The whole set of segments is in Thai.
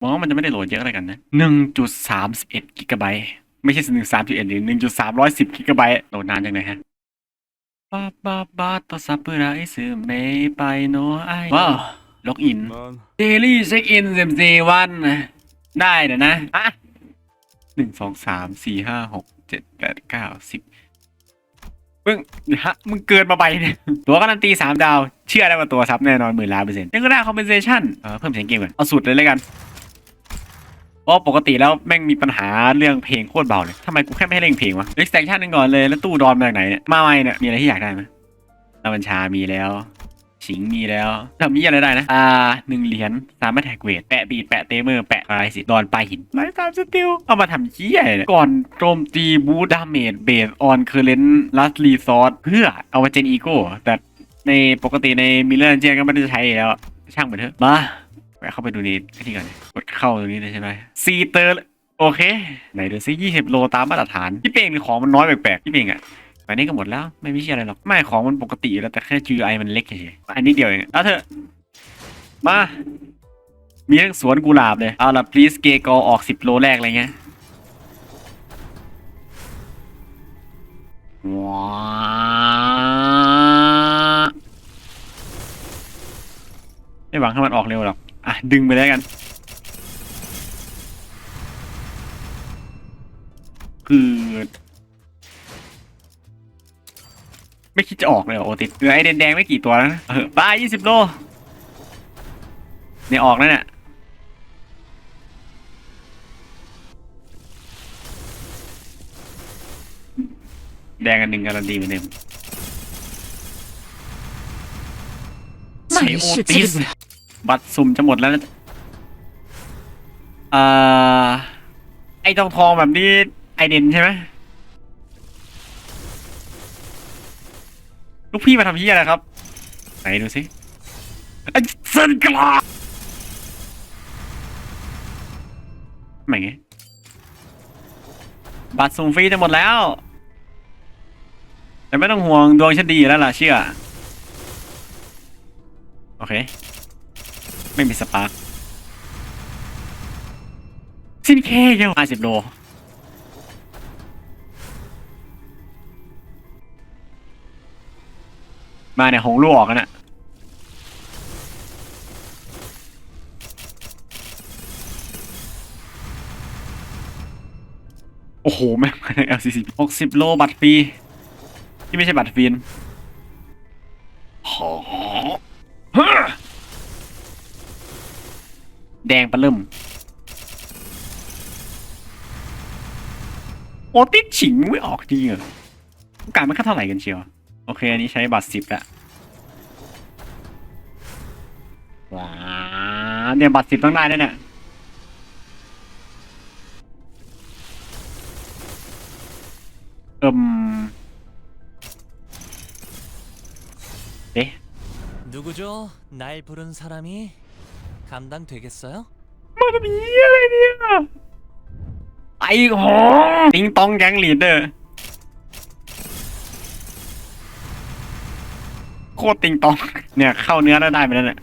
มองว่ามันจะไม่ได้โหลดเยอะอะไรกันนะหนึ่งจุดสามสิบเอ็ดกิกะไบต์ไม่ใช่หนึ่งสามจุดเอ็ดหรือหนึ่งจุดสามร้อยสิบกิกะไบต์โหลดนานจังเลยฮะบาบาบาตอซาปุระไอซึเมไปโนไอว้าวล็อกอิน난เดลี่เช็คอินสิบสี่วันได้เดี๋ยวนะอะหนึ่งสองสามสี่ห้าหกเจ็ดแปดเก้าสิบมึงฮะมึงเกินมาใบเนี่ยตัวการันตีสามดาว เชื่อได้ว่าตัวซับแน่นอนหมื่นล้านเปอร์เซ็นต์ยังก็ได้คอมเพนเซชันเออเพิ่มเสียงเกมก่อนเอาสุดเลยแล้วกันเพ ราะปกติแล้วแม่งมีปัญหาเรื่องเพลงโคตรเบาเลยทำไมกูแค่ไม่ให้เล่นเพลงวะเอ็กซ์แตชั่นหนึ่งก่อนเลยแล้วตู้ดอนมาจากไหนเนี่ยมาใหม่เนี่ยมีอะไรที่อยากได้ไหมตะบัญชามีแล้วสิงมีแล้วทำมีอะไรได้นะ อ่าหนึ่งเหรียญสามารถแท็กเวท แปะบีดแปะเตเมอร์ แปะอะไรสิ ดอนปลายหินไลฟ์ตามสติล เอามาทำเชี่ยเนี่ยก่อนโจมตีบูดาเมจเบสออนเคอร์เรนต์ลัสรีซอสเพื่อเอามาเจนอีโก้ แต่ในปกติในมิเลอร์เจนก็ไม่ได้ใช้แล้ว ช่างเหมันเถอะ มา แวะเข้าไปดูนี่ที่ก่อนกดเข้าตรงนี้เลยใช่ไหมซีเตอร์โอเค ไหนดูซิยี่สิบโลตามมาตรฐานพี่เปงนี่ของมันน้อยแปลกๆพี่เปงอะไปนี่ก็หมดแล้วไม่มีอะไรหรอกไม่ของมันปกติอยู่แล้วแต่แค่ GI มันเล็กเฉยๆอันนี้เดียวเองแล้วเถอะมา มีทั้งสวนกุหลาบเลย เอาละ please เกกอออกสิบโลแรกอะไรเงี้ยว้าไม่หวังให้มันออกเร็วหรอก อะ ดึงไปแล้วกัน คือ ไม่คิดจะออกเลยเหรอโอติสเหลือไอแดงๆไม่กี่ตัวแล้วนะเออป้ายี่สิบโลเนี่ยออกแล้วเนี่ยแดงอันหนึ่งการันตีเหมือนเดิมไม่โอติส บัตรสุ่มจะหมดแล้วนะเอ่อไอทองทองแบบนี้ไอเดนใช่ไหมลูกพี่มาทำที่อะไรครับ ไหนดูสิไอ้เซนกลาไม่ไงบัตรส่งฟรีจะหมดแล้ว แต่ไม่ต้องห่วงดวงฉันดีอยู่แล้วล่ะเชื่อ โอเค ไม่มีสปาร์คสิ้นแค่ยังห้าสิบโลมาเนี่ยหงลูกออกกันอะโอ้โห แม่งมาใน LCC หกสิบโล บัตรฟรี ที่ไม่ใช่บัตรฟรีนห แดงปะเริ่มโอติดฉิงไม่ออกจริงเหรอต้องการมันค่าเท่าไหร่กันเชียว โอเค อันนี้ใช้บัตรสิบละว้าเนี่ยบัตรสิบต้องได้แน่เนี่ยเอิมเอ๊ะ 누구죠? 날 부른 사람이 감당되겠어요? มันจะมีอะไรเนี่ยไอ้หอติงตองแก๊งลีดเดอร์โคตรติงตอง เนี่ยเข้าเนื้อได้ได้ไปแล้วเนี่ย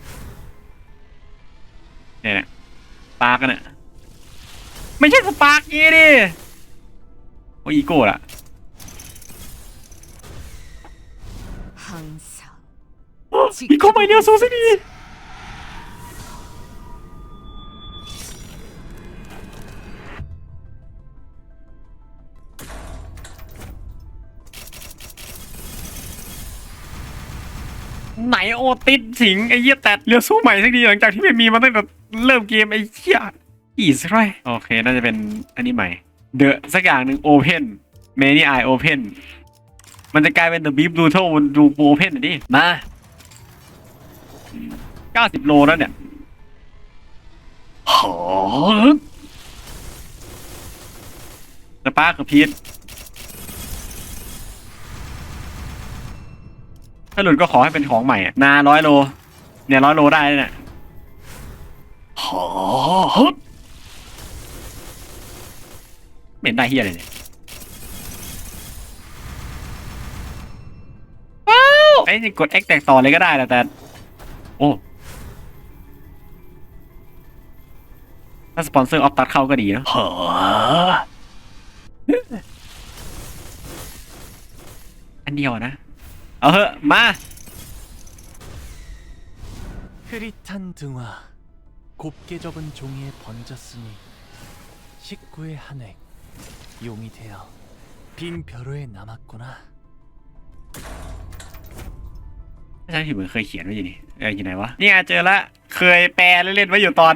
เนี่ยเนี่ยสปาร์กอะเนี่ยไม่ใช่สปาร์กงี้ดิโอ้อีโก้ละ 항상 อีโก้ไม่เดียวสู้สิดี ติดสิงไอ้เหี้ยแต่เรือสู้ใหม่สักทีหลังจากที่ไม่มีมาตั้งแต่เริ่มเกมไอ้เหี้ยอีสไรโอเค น่าจะเป็นอันนี้ใหม่เดอะสักอย่างหนึ่งโอเพนเมนี่ไอโอเพนมันจะกลายเป็น The Beef Brutal ดูโอเพนอะดิมา90โลแล้วเนี่ยหอสปาร์คกับพีท ถ้าหลุดก็ขอให้เป็นของใหม่อะนาร้อยโล เนี่ยร้อยโลได้เลยเนี่ยหอไม่เห็นได้เฮียเลยเนี่ยว้าวไอ้นี่กด X แตกต่อเลยก็ได้แหละแต่ โอ้ถ้าสปอนเซอร์ออฟตัดเข้าก็ดีเนอะเหออันเดียวอะนะ เอาเหอะมา 흐릿한 등화 곱게 접은 종이에 번졌으니 식구의 한획 용이 되어 빈 벼로에 남았구나 อาจารย์ที่เหมือนเคยเขียนไว้อยู่นี่เอออยู่ไหนวะเนี่ยเจอละเคยแปลเล่นๆไว้อยู่ตอน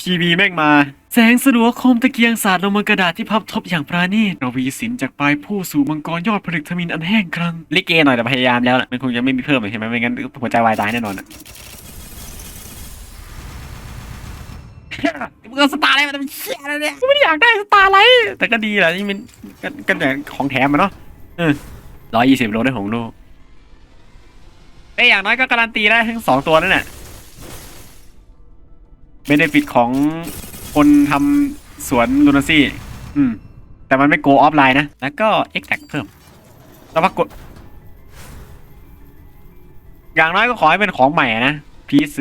พีบีแม่งมา แสงสลัวคมตะเกียงสาดลงบนกระดาษที่พับทบอย่างปราณีตระวีสินจากปลายผู้สู่มังกรยอดผลึกทมินอันแห้งกรังลิเกหน่อยแต่พยายามแล้วล่ะมันคงจะไม่มีเพิ่มเลยใช่ไหมไม่งั้นหัวใจวายตายแน่นอนอะมึงเอาสตาร์ไลท์มาทำเชี่ยอะไรเนี่ยกูไม่ได้อยากได้สตาร์ไลท์แต่ก็ดีแหละนี่มันก็ก็แต่ของแถมอะเนาะร้อยยี่สิบโลได้ของลูก อ้ยอย่างน้อยก็การันตีได้ทั้งสองตัวนั่นแหละเบนฟิตของคนทำสวนลูนาซี่ อืม แต่มันไม่โกออฟไลน์นะ แล้วก็เอ็กแทกเพิ่ม แล้วก็กด อย่างน้อยก็ขอให้เป็นของใหม่นะ พีซ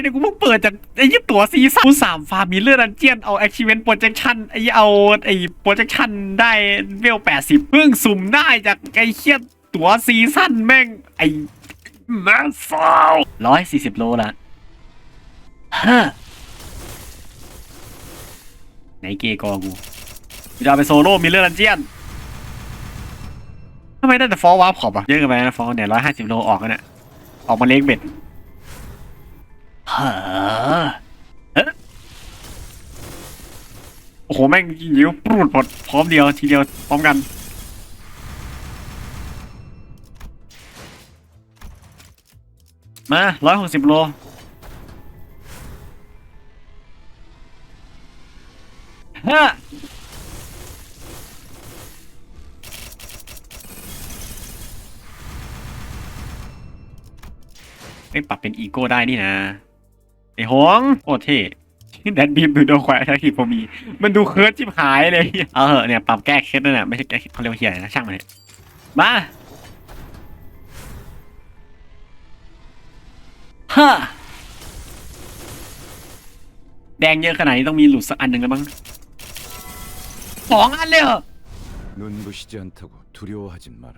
เนี่ยกูเพิ่งเปิดจากไอ้ยี่ตัวซีซั่นกูสามฟาร์มมีเลือดดันเจียนเอา achievement projection ไอ้เอาไอ้ projection ได้เวลแปดสิบเพิ่งสุ่มได้จากไอ้เคียตัวซีซั่นแม่งไอ้แมนฟาวร้อยสี่สิบโลละฮะไหนเกย์กอกูกูจะเอาไปโซโล่มิลเลือร์ดันเจียนทำไมได้แต่ฟอร์วาร์ปขอบอะเยอะเกินไปนะฟอร์เนี่ยร้อยห้าสิบโลออกกันเนี่ยออกมาเล็กเบ็ด ฮะเอ๊ะโอ้โห แม่งยิวปรูดหมดพร้อมเดียวทีเดียวพร้อมกันมาร้อยหกสิบโล ฮะ ไม่ปรับเป็นอีโก้ได้นี่นะ ไอ้หงโอ้เท่แดนบีมดูโดนแขวะทั้งที่ผมมี มันดูเคิร์ดชิบหายเลย เอาเหอะเนี่ย ปรับแก้เคสนั่นแหละไม่ใช่แก้เคสเขาเรียกว่าเฮียอะไรนะ ช่างมันเถอะมาฮะแดงเยอะขนาดนี้ต้องมีหลุดสักอันหนึ่งแล้วมั้งสองอันเลยเหรอ 눈부시지 않다고 두려워하진 마라.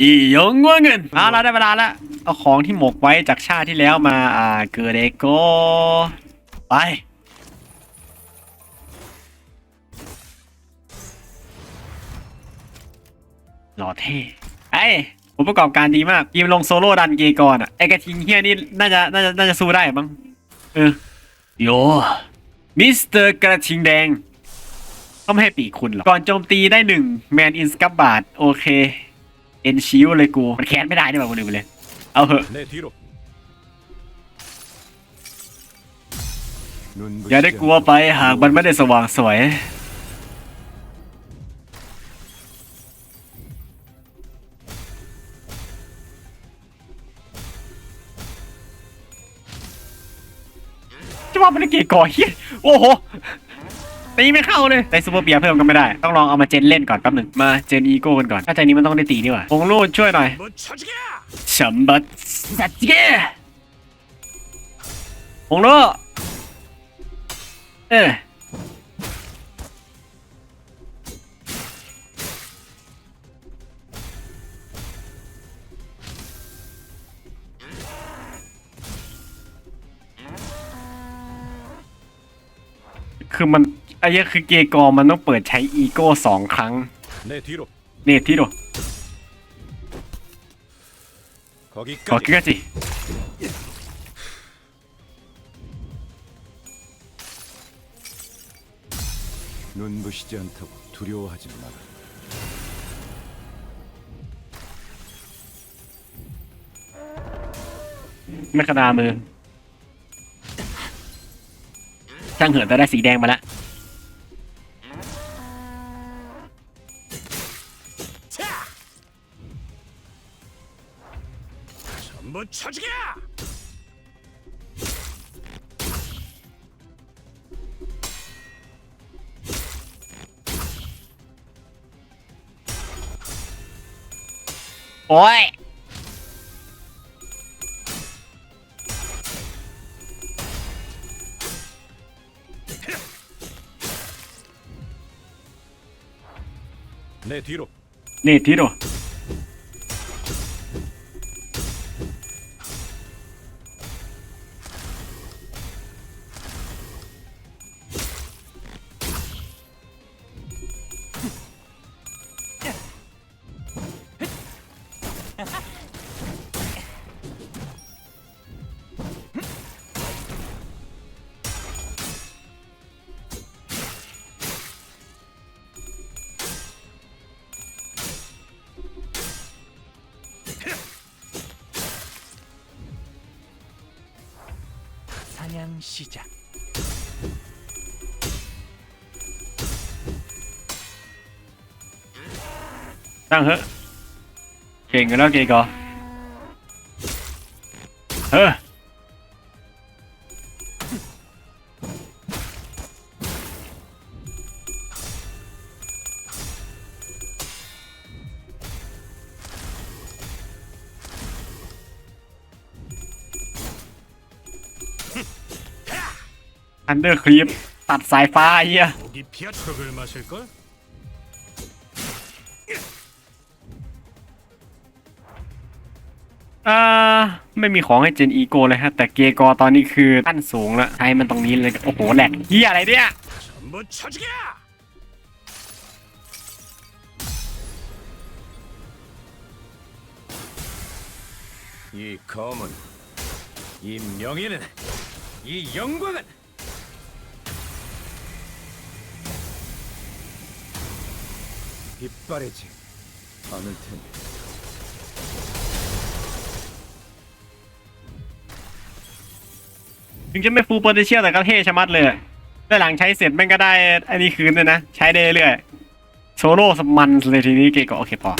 อียงว่าเงินเอาละได้เวลาและเอาของที่หมกไว้จากชาติที่แล้วมาอ่าเกเรโกไปหล่อเท่ไอ้ผมประกอบการดีมากยีมลงโซโล่ดันเกย์ก่อนอะไอ้กระทิงเฮียนี่น่าจะน่าจะน่าจะสู้ได้มั้งเออโยมิสเตอร์กระทิงแดงก็ไม่ให้ปีคุณหรอกก่อนโจมตีได้หนึ่งแมนอินสกับบาดโอเค เอ็นชิวเลยกู มันแคนไม่ได้นี่หว่ากูลืมไปเลย เอาเถอะอย่าได้กลัวไปหากมันไม่ได้สว่างสวยจะว่ามันเกี่ก่อเฮียโอ้โห ตีไม่เข้าเลยได้ซูเปอร์เปียร์เพิ่มก็ไม่ได้ ต้องลองเอามาเจนเล่นก่อนแป๊บหนึ่งมาเจนอีโก้กันก่อน ถ้าใจนี้มันต้องได้ตีนี่ว่ะพงรูดช่วยหน่อยฉัมบัตสัตเก้พงรูดเออคือมัน อ้เหี้ยคือเกย์กอร์มันต้องเปิดใช้อีโก้สองครั้ง 내 뒤로. เนทที่ดู 거기까지. ขอกิกาจิ 눈부시지 않다고 두려워하지 마라. ไม่ขนามือ ช่างเหินแต่ได้สีแดงมาแล้ว 한번 쳐주게야! 오이! 내 뒤로 네 뒤로 射杀！ เก่งกันแล้วเก่งก็เอออันเดอร์ครีปตัดสายฟ้าไอ้เฮีย อ่าไม่มีของให้เจนอีโกเลยฮะ แต่เกกอตอนนี้คือขั้นสูงแล้วใช้มันตรงนี้เลย โอ้โหแหลกเฮียอะไรเนี่ย 전부 쳐죽여! 이 검은, 이 명예는, 이 영광은 빛바래지 않을 텐데. ถึงจะไม่ฟูลโพเทเชียลแต่ก็เท่ชะมัดเลยได้หลังใช้เสร็จแม่งก็ได้อันนี้คืนเลยนะ ใช้ได้เรื่อยโซโล่สมันเลยทีนี้เกก็โอเคพอ